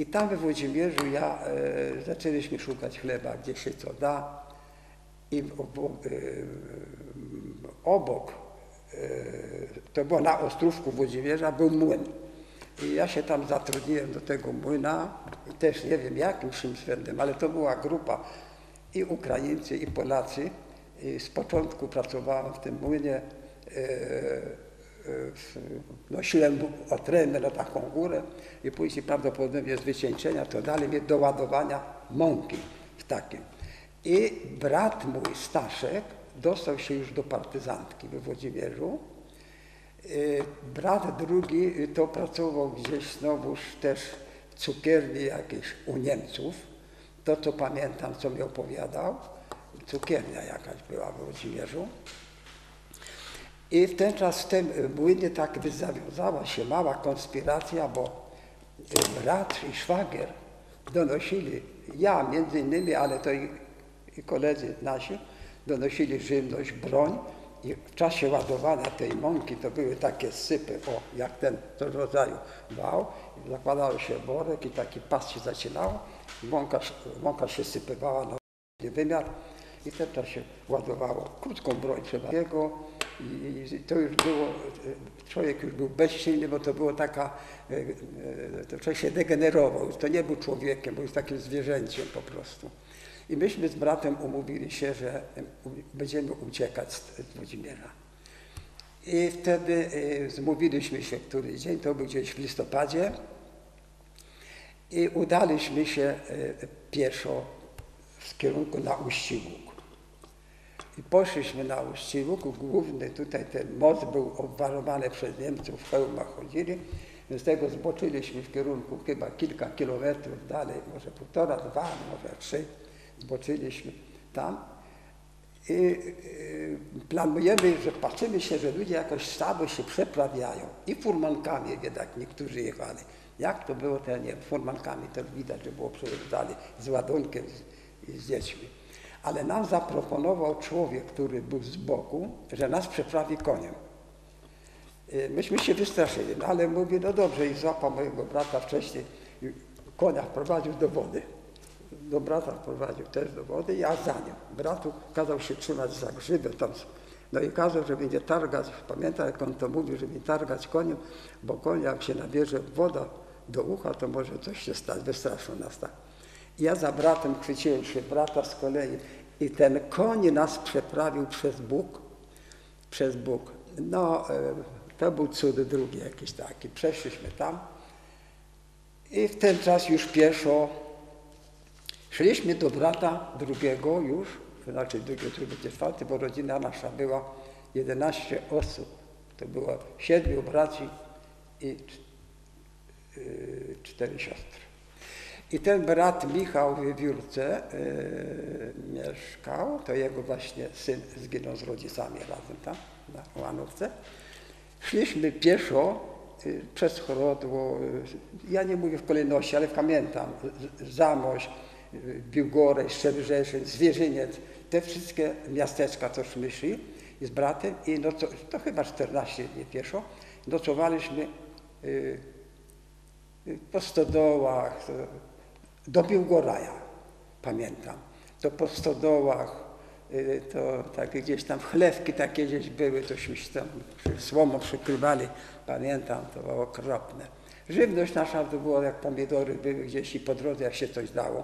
I tam we Włodzimierzu ja, e, zaczęliśmy szukać chleba, gdzie się co da. I w, e, obok, e, to było na Ostrówku Włodzimierza, był młyn. I ja się tam zatrudniłem do tego młyna, też nie wiem jakim względem, ale to była grupa i Ukraińcy, i Polacy. I z początku pracowałem w tym młynie. Nosiłem otrębę na taką górę i później prawdopodobnie z wycieńczenia to dali mnie do ładowania mąki w takim. I brat mój, Staszek, dostał się już do partyzantki we Włodzimierzu. Y, Brat drugi y, to pracował gdzieś znowuż też w cukierni jakiejś u Niemców. To co pamiętam, co mi opowiadał, cukiernia jakaś była w Włodzimierzu. I w ten czas w tym młynie tak zawiązała się mała konspiracja, bo y, brat i szwagier donosili, ja między innymi, ale to i, i koledzy nasi, donosili żywność, broń i w czasie ładowania tej mąki to były takie sypy, o, jak ten rodzaju wał, zakładało się worek i taki pas się zaczynało, i mąka, mąka się sypywała na wymiar i wtedy to się ładowało. Krótką broń trzeba. Jego i, to już było, człowiek już był bezsilny, bo to było taka, e, e, to człowiek się degenerował, to nie był człowiekiem, był takim zwierzęciem po prostu. I myśmy z bratem umówili się, że będziemy uciekać z, Włodzimierza. I wtedy e, zmówiliśmy się, który dzień, to był gdzieś w listopadzie, i udaliśmy się pieszo w kierunku na Uściwóg. I poszliśmy na Uściwóg, główny tutaj ten most był obwarowany przez Niemców, w hełmach chodzili, z tego zboczyliśmy w kierunku chyba kilka kilometrów dalej, może półtora, dwa, może trzy, zboczyliśmy tam. I y, planujemy, że patrzymy się, że ludzie jakoś sami się przeprawiają i furmankami jednak niektórzy jechali. Jak to było, to nie furmankami to widać, że było przejeżdżali z ładunkiem i z dziećmi. Ale nam zaproponował człowiek, który był z boku, że nas przeprawi koniem. Y, Myśmy się wystraszyli, no ale mówię, no dobrze i złapał mojego brata wcześniej konia wprowadził do wody. Do brata wprowadził też do wody, ja za nim. Bratu kazał się trzymać za grzybę tam. No i kazał, żeby nie targać, pamiętam jak on to mówił, żeby nie targać koniem, bo koń jak się nabierze woda do ucha, to może coś się stać, wystraszył nas tak. Ja za bratem chwyciłem się brata z kolei i ten koń nas przeprawił przez Bóg, przez Bóg. No, e, to był cud drugi jakiś taki. Przeszliśmy tam i w ten czas już pieszo szliśmy do brata drugiego już, znaczy który będzie czwarty, bo rodzina nasza była 11 osób. To było siedmiu braci i y, cztery siostry. I ten brat Michał w Wiewiórce y, mieszkał, to jego właśnie syn zginął z rodzicami razem tam, na Łanówce. Szliśmy pieszo y, przez Chorodło, y, ja nie mówię w kolejności, ale pamiętam, Zamość, Biłgoraj, Szczebrzeszyn, Zwierzyniec, te wszystkie miasteczka, cośmy szli i z bratem i noco, to chyba 14 dni pieszo, nocowaliśmy po stodołach, to- do Biłgoraja, pamiętam. To po stodołach, y, to takie gdzieś tam chlewki takie gdzieś były, tośmy się tam słomą przykrywali, pamiętam, to było okropne. Żywność nasza to było jak pomidory były gdzieś i po drodze jak się coś dało.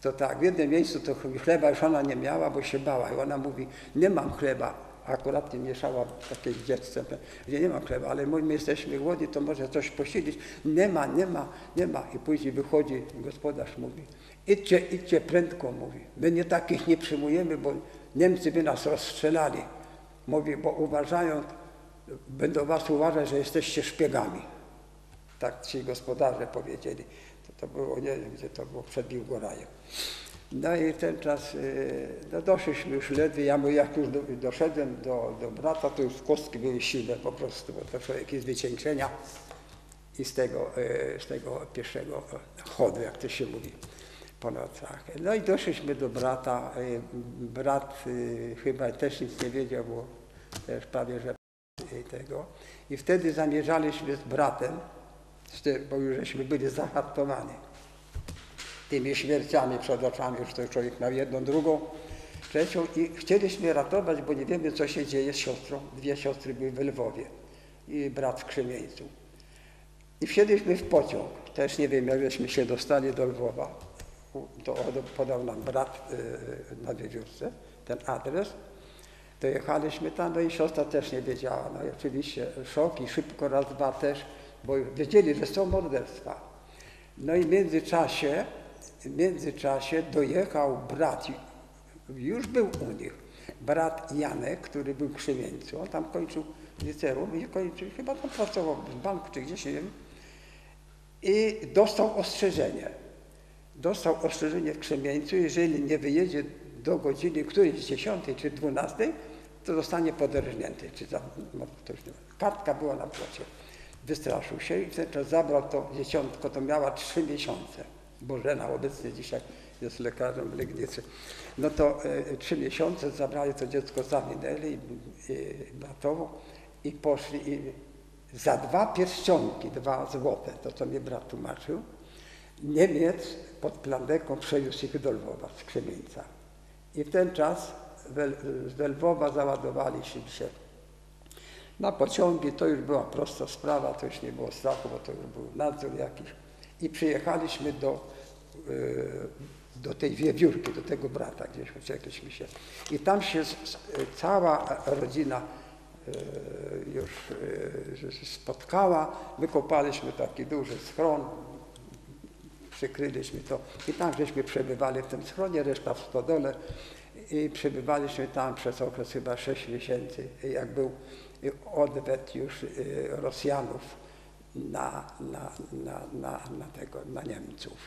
To tak, w jednym miejscu to chleba już ona nie miała, bo się bała i ona mówi, nie mam chleba. Akurat nie mieszała takiej dziecce, gdzie nie mam chleba, ale my jesteśmy głodni, to może coś posilić. Nie ma, nie ma, nie ma. I później wychodzi gospodarz, mówi, idźcie, idźcie prędko, mówi. My nie takich nie przyjmujemy, bo Niemcy by nas rozstrzelali. Mówi, bo uważają, będą was uważać, że jesteście szpiegami. Tak ci gospodarze powiedzieli. To, to było, nie wiem gdzie to było, przed Biłgorajem. No i ten czas, y, no doszliśmy już ledwie, ja mówię, jak już do, doszedłem do, do brata, to już kostki były silne po prostu, bo to człowiek jest wycieńczenia i z tego, y, z tego pierwszego chodu, jak to się mówi, po nocach. No i doszliśmy do brata, y, brat chyba też nic nie wiedział, bo też prawie, że tego. I wtedy zamierzaliśmy z bratem, bo już żeśmy byli zahartowani. Tymi śmierciami przed oczami, już to człowiek miał jedną, drugą, trzecią i chcieliśmy ratować, bo nie wiemy, co się dzieje z siostrą. Dwie siostry były w Lwowie i brat w Krzemieńcu. I wsiedliśmy w pociąg. Też nie wiem, jak żeśmy się dostali do Lwowa. To podał nam brat y, na wiewiórce ten adres. Dojechaliśmy tam, no i siostra też nie wiedziała. No i oczywiście szok i szybko raz, dwa też, bo wiedzieli, że są morderstwa. No i w międzyczasie, w międzyczasie dojechał brat, już był u nich, brat Janek, który był w Krzymieńcu. On tam kończył liceum i kończył, chyba tam pracował w banku czy gdzieś, nie wiem. I dostał ostrzeżenie. Dostał ostrzeżenie w Krzemieńcu, jeżeli nie wyjedzie do godziny którejś 10 czy 12, to zostanie poderżnięty. Czy za, no, to już nie. Kartka była na płocie. Wystraszył się i wtedy zabrał to dzieciątko, to miała trzy miesiące. Bożena obecnie dzisiaj jest lekarzem w Legnicy. No to e, trzy miesiące zabrali to dziecko, zawinęli bratowo i poszli i za dwa pierścionki, dwa złote, to co mnie brat tłumaczył, Niemiec pod plandeką przewiózł ich do Lwowa z Krzemieńca. I w ten czas z Lwowa załadowaliśmy się na pociągi. To już była prosta sprawa, to już nie było strachu, bo to już był nadzór jakiś. I przyjechaliśmy do, yy, do tej wiewiórki, do tego brata, gdzieś uciekliśmy się. I tam się cała rodzina yy, już yy, spotkała. Wykopaliśmy taki duży schron, przykryliśmy to i tam żeśmy przebywali w tym schronie, reszta w stodole i przebywaliśmy tam przez okres chyba 6 miesięcy, jak był odwet już Rosjanów na, na, na, na, na, tego, na Niemców.